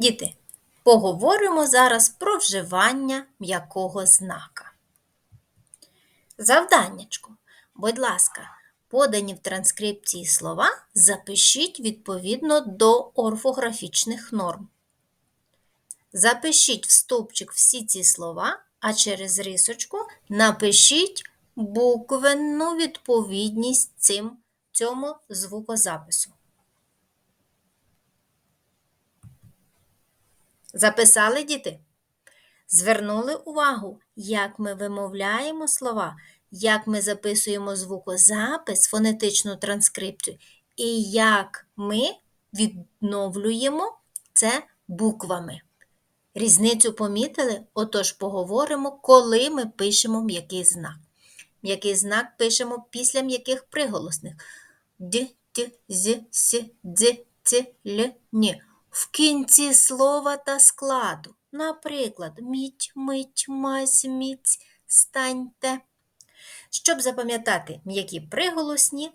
Діти, поговоримо зараз про вживання м'якого знака. Завданнячко. Будь ласка, подані в транскрипції слова запишіть відповідно до орфографічних норм. Запишіть в стовпчик всі ці слова, а через рисочку напишіть буквенну відповідність цим, цьому звукозапису. Записали діти? Звернули увагу, як ми вимовляємо слова, як ми записуємо звукозапис, фонетичну транскрипцію, і як ми відновлюємо це буквами. Різницю помітили? Отож, поговоримо, коли ми пишемо м'який знак. М'який знак пишемо після м'яких приголосних д, т, з, с, дз, ц, л, ні. В кінці слова та складу. Наприклад, мідь, мить, мазь, міць, станьте. Щоб запам'ятати м'які приголосні,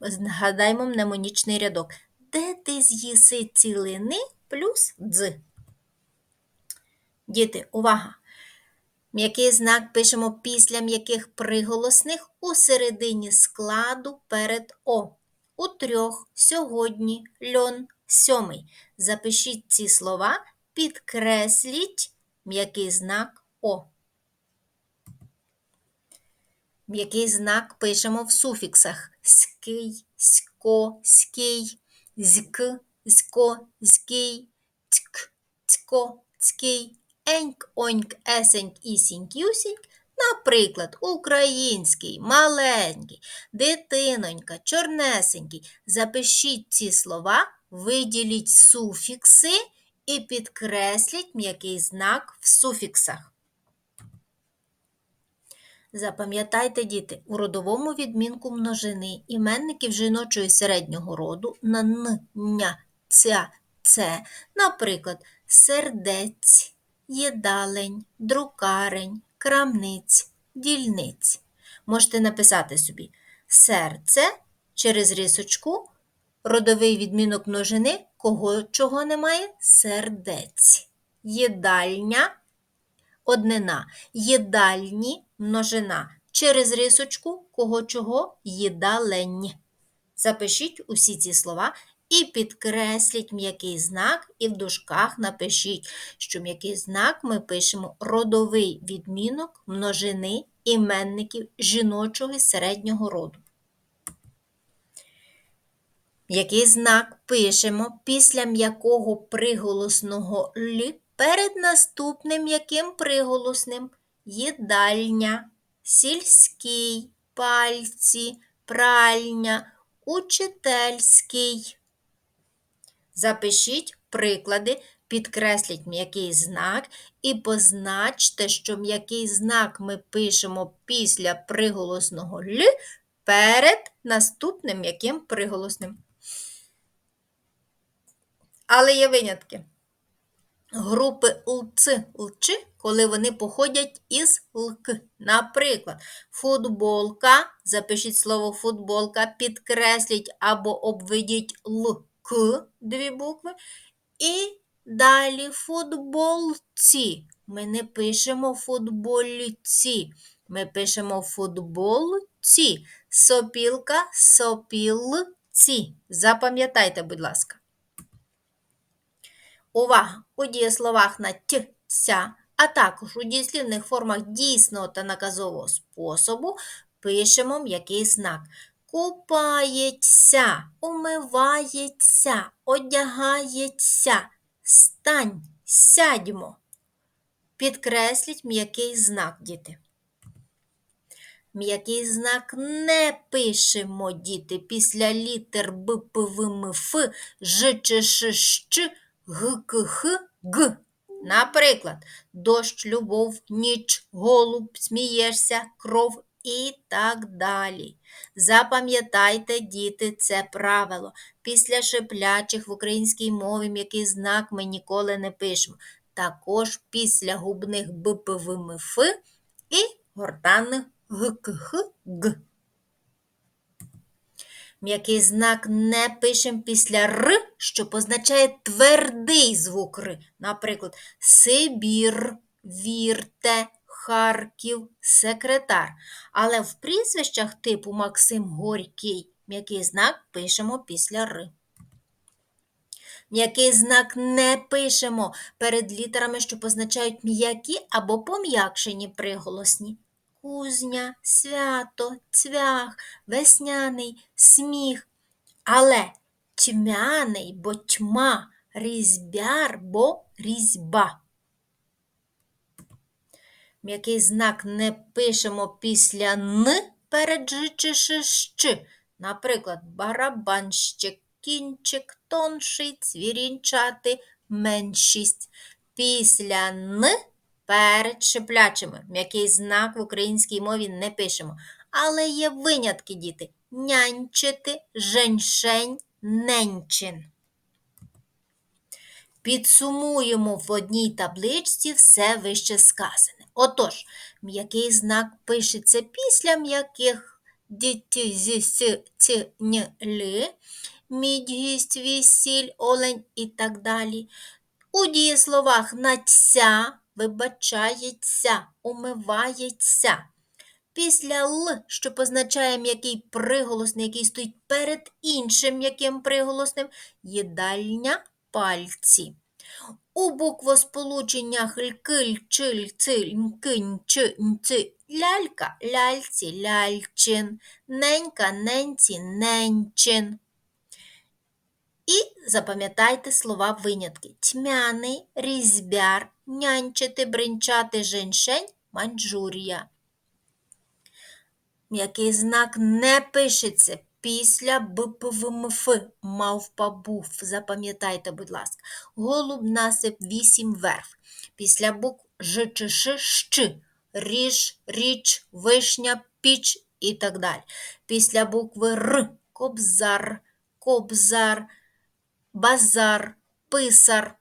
згадаймо мнемонічний рядок. Де ти з'їси цілини плюс дз. Діти, увага! М'який знак пишемо після м'яких приголосних у середині складу перед О. У трьох, сьогодні, льон, сьомий. Запишіть ці слова, підкресліть м'який знак О. М'який знак пишемо в суфіксах ский, сько, скій, зьк, зько, зький, цьк, цько, цький еньк, оньк, есеньк, ісіньк, юсіньк, наприклад, український, маленький, дитинонька, чорнесенький. Запишіть ці слова, виділіть суфікси і підкресліть м'який знак в суфіксах. Запам'ятайте, діти, у родовому відмінку множини іменників жіночої середнього роду на н, ня, ця, це, наприклад, сердець, їдалень, друкарень, крамниць, дільниць. Можете написати собі серце через рисочку, родовий відмінок множини, кого чого немає? Сердець. Їдальня однина. Їдальні множина. Через рисочку кого чого їдалень. Запишіть усі ці слова і підкресліть м'який знак, і в дужках напишіть, що м'який знак ми пишемо родовий відмінок множини іменників жіночого і середнього роду. М'який знак пишемо після м'якого приголосного Л перед наступним м'яким приголосним їдальня, сільський, пальці, пральня, учительський. Запишіть приклади, підкресліть м'який знак і позначте, що м'який знак ми пишемо після приголосного Л перед наступним м'яким приголосним. Але є винятки. Групи ЛЦ, ЛЧ, коли вони походять із ЛК. Наприклад, футболка, запишіть слово футболка, підкресліть або обведіть Л к дві букви. І далі футболці. Ми не пишемо футболці. Ми пишемо футболці. Сопілка, сопілці. Запам'ятайте, будь ласка. Увага! У дієсловах на т, а також у дієслівних формах дійсного та наказового способу пишемо м'який знак купається, умивається, одягається, стань, сядьмо. Підкресліть м'який знак, діти. М'який знак не пишемо, діти, після літер Б, П, В, М, Ф, Ж, Ч, Ш, Щ, Г, Г. Наприклад, дощ, любов, ніч, голуб, смієшся, кров і так далі. Запам'ятайте, діти, це правило. Після шиплячих в українській мові м'який знак ми ніколи не пишемо. Також після губних БПВМФ і гортанних ГКХ Г. М'який знак не пишемо після Р, що позначає твердий звук Р. Наприклад, Сибір, Вірте, Харків, секретар. Але в прізвищах типу Максим Горький м'який знак пишемо після Р. М'який знак не пишемо перед літерами, що позначають м'які або пом'якшені приголосні. Кузня, свято, цвях, весняний, сміх. Але тьмяний, бо тьма, різьбяр, бо різьба. М'який знак не пишемо після Н перед Ж чи. Наприклад, барабанщик, кінчик, тонший, цвірінчати, меншість. Після Н перед шиплячими. М'який знак в українській мові не пишемо. Але є винятки, діти. Нянчити, женьшень, ненчин. Підсумуємо в одній табличці все вище сказане. Отож, м'який знак пишеться після м'яких діті, зі, с, ці, мідь, гість, вісіль, олень і так далі. У дієсловах надця вибачається, умивається. Після Л, що позначає м'який приголосний, який стоїть перед іншим м'яким приголосним, їдальня пальці. У буквосполученнях лькиль, чиль, циль, мкинь, чи, нци, лялька, ляльці, ляльчин, ненька, ненці, ненчин. І запам'ятайте слова винятки. Тьмяний, різьбяр, нянчити, бринчати, женьшень, манджурія. М'який знак не пишеться після БПВМФ, мавпа був. Запам'ятайте, будь ласка. Голуб насип вісім верх. Після букв Ж чи щ, ріж, річ, вишня, піч і так далі. Після букви Р, кобзар, кобзар, базар, писар.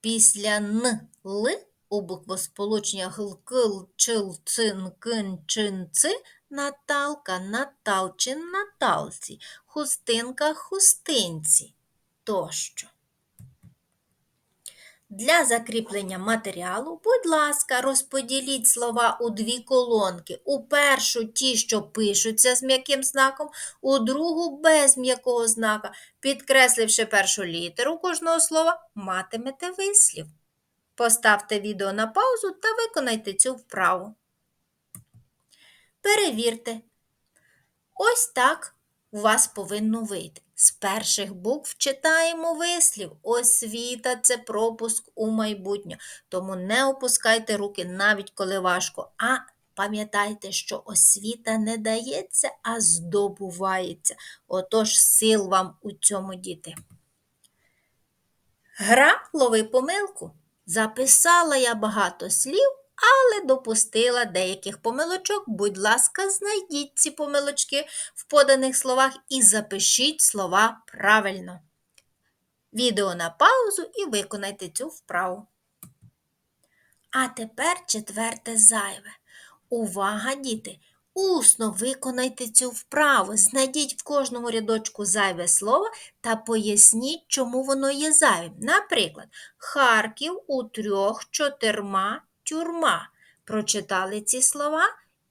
Після Н, Л у буквосполученнях лкил, чил, цин, кин, чин, ци, Наталка, Наталчин, Наталці, хустинка, хустинці тощо. Для закріплення матеріалу, будь ласка, розподіліть слова у дві колонки. У першу ті, що пишуться з м'яким знаком, у другу без м'якого знака. Підкресливши першу літеру кожного слова, матимете вислів. Поставте відео на паузу та виконайте цю вправу. Перевірте. Ось так у вас повинно вийти. З перших букв читаємо вислів. Освіта це пропуск у майбутнє. Тому не опускайте руки навіть коли важко. А пам'ятайте, що освіта не дається, а здобувається. Отож, сил вам у цьому діти. Гра лови помилку. Записала я багато слів, але допустила деяких помилочок. Будь ласка, знайдіть ці помилочки в поданих словах і запишіть слова правильно. Відео на паузу і виконайте цю вправу. А тепер четверте зайве. Увага, діти! Усно виконайте цю вправу, знайдіть в кожному рядочку зайве слово та поясніть, чому воно є зайвим. Наприклад, Харків у трьох чотирма тюрма. Прочитали ці слова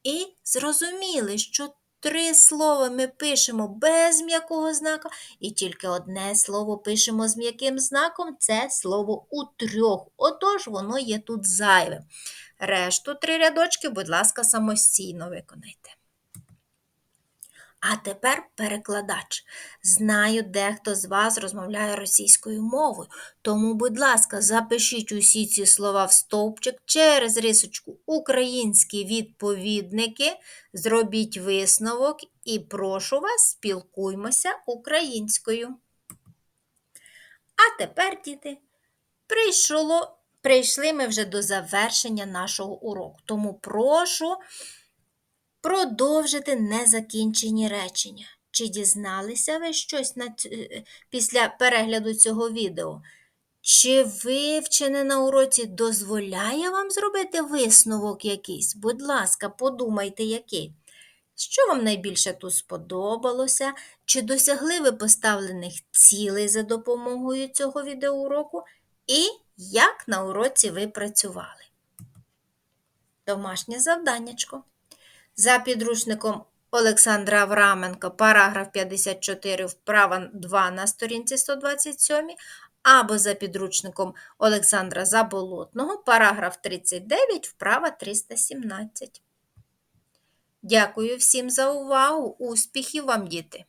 і зрозуміли, що три слова ми пишемо без м'якого знака, і тільки одне слово пишемо з м'яким знаком це слово у трьох. Отож, воно є тут зайвим. Решту три рядочки, будь ласка, самостійно виконайте. А тепер перекладач. Знаю, дехто з вас розмовляє російською мовою, тому, будь ласка, запишіть усі ці слова в стовпчик через рисочку українські відповідники, зробіть висновок і прошу вас, спілкуймося українською. А тепер, діти, прийшло, прийшли ми вже до завершення нашого уроку, тому прошу. Продовжити незакінчені речення. Чи дізналися ви щось на ць... після перегляду цього відео? Чи вивчене на уроці дозволяє вам зробити висновок якийсь? Будь ласка, подумайте, який. Що вам найбільше тут сподобалося? Чи досягли ви поставлених цілей за допомогою цього відеоуроку? І як на уроці ви працювали? Домашнє завданнячко. За підручником Олександра Авраменка, параграф 54, вправа 2 на сторінці 127, або за підручником Олександра Заболотного, параграф 39, вправа 317. Дякую всім за увагу. Успіхів вам, діти!